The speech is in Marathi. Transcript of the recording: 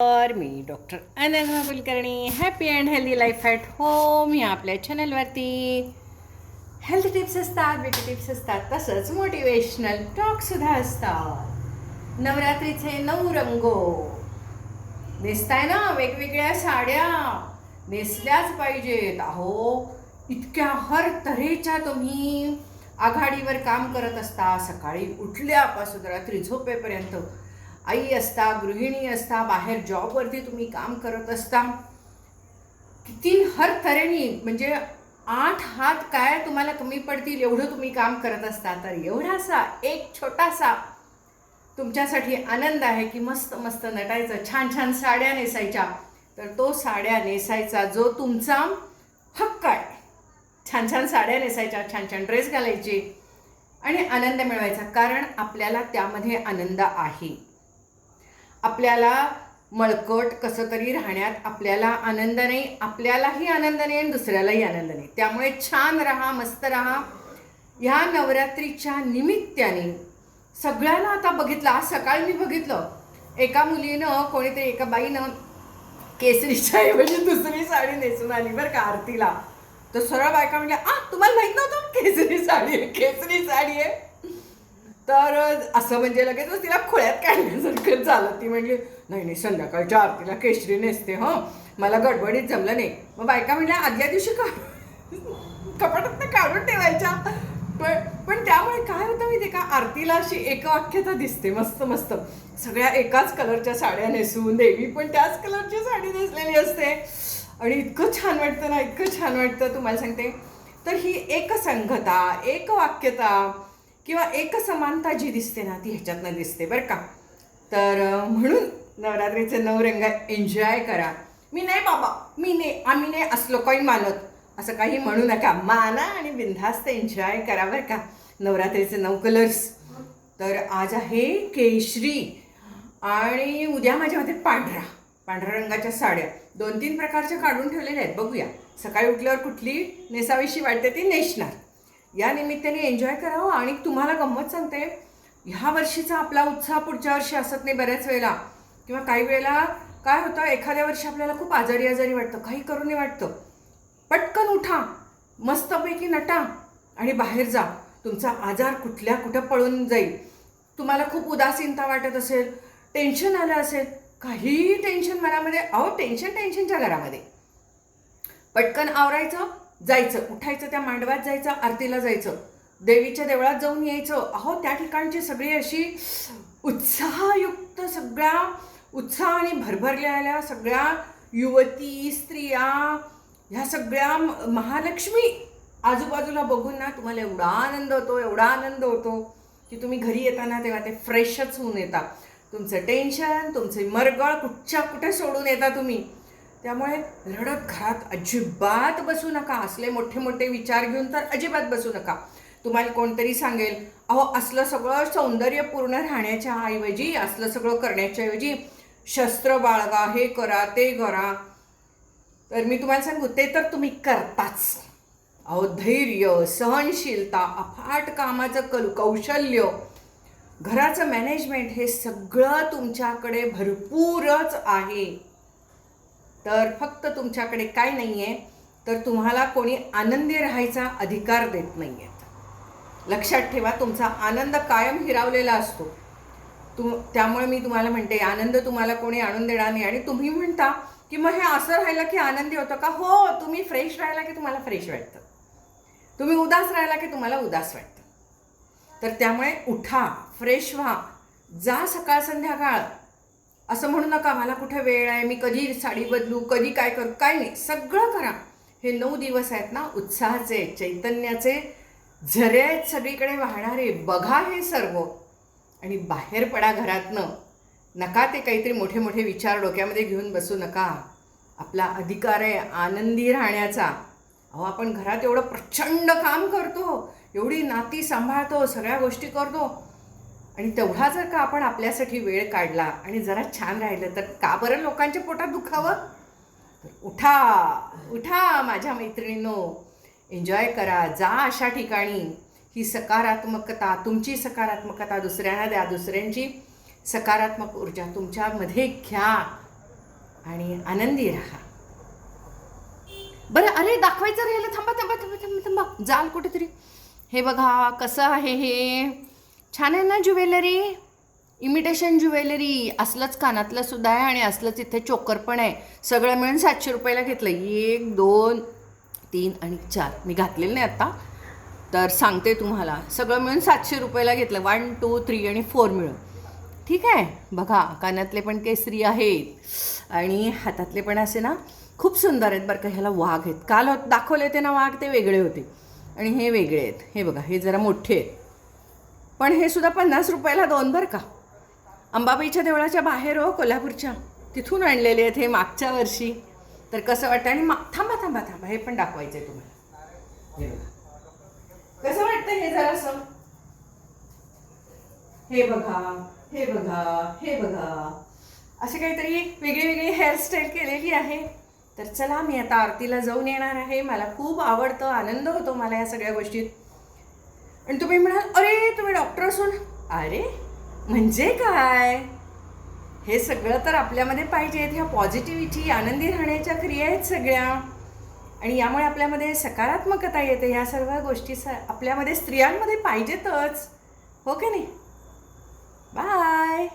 तर मी doctor Ananya Kulkarni happy and healthy life at home या आपल्या चॅनलवरती हेल्थ टिप्स असतात ब्युटी टिप्स असतात तसंच मोटिवेशनल टॉकसुद्धा असतात. नवरात्रीचे नऊ रंगो. नेसताय ना वेगवेगळ्या साड्या. नेसल्याच पाहिजेत. अहो इतक्या हर तऱ्हेच्या तुम्ही आघाडीवर काम करत असता. सकाळी उठल्यापासून रात्री झोपेपर्यंत आई असता गृहिणी असता बाहेर जॉबवरती तुम्ही काम करत असता किती हर तऱ्हेने म्हणजे आठ हात काय तुम्हाला कमी पडतील एवढं तुम्ही काम करत असता. तर एवढासा एक छोटासा तुमच्यासाठी आनंद आहे की मस्त मस्त नटायचं छान छान साड्या नेसायच्या. तर तो साड्या नेसायचा जो तुमचा हक्क आहे. छान छान साड्या नेसायच्या छान छान ड्रेस घालायचे आणि आनंद मिळवायचा कारण आपल्याला त्यामध्ये आनंद आहे. आपल्याला मळकट कसं तरी राहण्यात आपल्याला आनंद नाही आपल्यालाही आनंद नाही आणि दुसऱ्यालाही आनंद नाही. त्यामुळे छान राहा मस्त राहा. ह्या नवरात्रीच्या निमित्ताने सगळ्यांना आता बघितलं आज सकाळी मी बघितलं एका मुलीनं कोणीतरी एका बाईनं केसरीच्या ऐवजी दुसरी साडी नेसून आली बरं का आरतीला. तर सरळ बायका म्हणल्या आ तुम्हाला माहीत नव्हतं? केसरी साडी आहे केसरी साडी आहे. तर असं म्हणजे लगेच तिला खोळ्यात काढण्यासारखं झालं. ती म्हणली नाही नाही संध्याकाळच्या आरतीला केशरी नेसते हं. मला गडबडीत जमलं नाही. मग बायका म्हणल्या आदल्या दिवशी का कपाटात काढून ठेवायच्या. पण पण त्यामुळे काय होतं माहिती का? आरतीला अशी एकवाक्यता दिसते मस्त मस्त. सगळ्या एकाच कलरच्या साड्या नेसून देवी पण त्याच कलरची साडी नेसलेली असते. आणि इतकं छान वाटतं ना इतकं छान वाटतं. तुम्हाला सांगते. तर ही एकसंगता एकवाक्यता किंवा एक समानता जी दिसते ना ती ह्याच्यातनं दिसते बरं का. तर म्हणून नवरात्रीचे नऊ रंग एन्जॉय करा. मी नाही बाबा मी नाही आम्ही नाही असलो काही मानत असं काही म्हणू नका. माना आणि बिनधास्त एन्जॉय करा बरं का. नवरात्रीचे नऊ कलर्स तर आज आहे केशरी आणि उद्या माझ्यामध्ये पांढरा पांढऱ्या रंगाच्या साड्या. दोन तीन प्रकारच्या काढून ठेवलेल्या आहेत. बघूया. सकाळी उठल्यावर कुठली नेसावीशी वाटते ती नेसणार. या निमित्ताने एन्जॉय करावं आणि तुम्हाला गंमत सांगते ह्या वर्षीचा आपला उत्साह पुढच्या वर्षी असत नाही बऱ्याच वेळेला. किंवा काही वेळेला काय होतं एखाद्या वर्षी आपल्याला खूप आजारी आजारी वाटतं काही करू नाही वाटतं. पटकन उठा मस्तपैकी नटा आणि बाहेर जा. तुमचा आजार कुठल्या कुठं पळून जाईल. तुम्हाला खूप उदासीनता वाटत असेल टेन्शन आलं असेल काहीही टेन्शन मनामध्ये अहो टेन्शन टेन्शनच्या घरामध्ये. पटकन आवरायचं जायचं उठायचं त्या मांडवात जायचं आरतीला जायचं. देवीच्या देवळात जाऊन यायचं. अहो त्या ठिकाणची सगळी अशी उत्साहयुक्त सगळ्या उत्साहाने भरभरलेल्या सगळ्या युवती स्त्रिया ह्या सगळ्या महालक्ष्मी आजूबाजूला बघून ना तुम्हाला एवढा आनंद होतो एवढा आनंद होतो की तुम्ही घरी येताना तेव्हा ते फ्रेशच होऊन येता तुमचं टेन्शन तुमचे मरगळ कुठच्या कुठे सोडून येता तुम्ही? त्यामुळे रडत घरात अजिबात बसू नका. असले मोठे मोठे विचार घेऊन तर अजिबात बसू नका. तुम्हाला कोणतरी सांगेल अहो असलं सगळं सौंदर्यपूर्ण राहण्याच्या ऐवजी असलं सगळं करण्याच्या ऐवजी शस्त्र बाळगा हे करा ते करा. तर मी तुम्हाला सांगू ते तर तुम्ही करताच. अहो धैर्य सहनशीलता अफाट कामाचं कल कौशल्य घराचं मॅनेजमेंट हे सगळं तुमच्याकडे भरपूरच आहे. तर फक्त तुमच्याकडे काय नाही आहे तर तुम्हाला कोणी आनंदी राहायचा अधिकार देत नाही आहेत लक्षात ठेवा तुमचा आनंद कायम हिरावलेला असतो. तुम त्यामुळे मी तुम्हाला म्हणते आनंद तुम्हाला कोणी आणून देणार नाही. आणि तुम्ही म्हणता की मग हे असं राहिलं की आनंदी होतं का? हो तुम्ही फ्रेश राहिला की तुम्हाला फ्रेश वाटतं. तुम्ही उदास राहिला की तुम्हाला उदास वाटतं. तर त्यामुळे उठा फ्रेश व्हा. जा सकाळ संध्याकाळ. असं म्हणू नका मला कुठे वेळ आहे मी कधी साडी बदलू कधी काय करू काय नाही. सगळं करा. हे नऊ दिवस आहेत ना उत्साहाचे चैतन्याचे झरे आहेत सगळीकडे वाहणारे. बघा हे सर्व. आणि बाहेर पडा घरातनं. नका ते काहीतरी मोठे मोठे विचार डोक्यामध्ये घेऊन बसू नका. आपला अधिकार आहे आनंदी राहण्याचा. अहो आपण घरात एवढं प्रचंड काम करतो. एवढी नाती सांभाळतो सगळ्या गोष्टी करतो. आणि तेवढा जर का आपण आपल्यासाठी वेळ काढला आणि जरा छान राहिलं तर का बरं लोकांच्या पोटात दुखावं? तर उठा उठा माझ्या मैत्रिणींनो. एन्जॉय करा जा अशा ठिकाणी. ही सकारात्मकता तुमची सकारात्मकता दुसऱ्यांना द्या दुसऱ्यांची सकारात्मक ऊर्जा तुमच्यामध्ये घ्या आणि आनंदी राहा. बरं अरे दाखवायचं राहिलं थांबा थांबा थांबा थांबा थांबा. जाल कुठेतरी. हे बघा कसं आहे हे. छान आहे ना ज्युवेलरी इमिटेशन ज्युवेलरी असलंच कानातलं सुद्धा आहे आणि असलंच इथे चोकर पण आहे. सगळं मिळून सातशे रुपयाला घेतलं. एक दोन तीन आणि चार. मी घातलेलं नाही आत्ता. तर सांगते तुम्हाला. सगळं मिळून सातशे रुपयाला घेतलं. वन टू थ्री आणि फोर मिळून. ठीक आहे? बघा कानातले पण केसरी आहेत. आणि हातातले पण असे ना खूप सुंदर आहेत बरं का. ह्याला वाघ आहेत. काल दाखवले ते ना वाघ ते वेगळे होते. आणि हे वेगळे आहेत. हे बघा हे जरा मोठे आहेत. पण हे सुद्धा पन्नास रुपयाला दोन बरं का? अंबाबाईच्या देवळाच्या बाहेर हो कोल्हापूरच्या. तिथून आणलेले आहेत हे मागच्या वर्षी. तर कसं वाटतं? आणि मा थांबा थांबा थांबा. हे पण दाखवायचं आहे तुम्हाला. हे कसं वाटतं हे जरासं? हे बघा हे बघा हे बघा. असे काहीतरी वेगळी वेगळी हेअरस्टाईल केलेली आहे. तर चला मी आता आरतीला जाऊन येणार आहे. मला खूप आवडतं आनंद होतो मला या सगळ्या गोष्टीत. आणि तुम्ही म्हणाल अरे तुम्ही डॉक्टर असून. अरे म्हणजे काय? हे सगळं तर आपल्यामध्ये पाहिजेत. ह्या पॉझिटिव्हिटी आनंदी राहण्याच्या क्रिया आहेत सगळ्या. आणि यामुळे आपल्यामध्ये सकारात्मकता येते. ह्या सर्व गोष्टी स आपल्यामध्ये स्त्रियांमध्ये पाहिजेतच. हो की नाही? बाय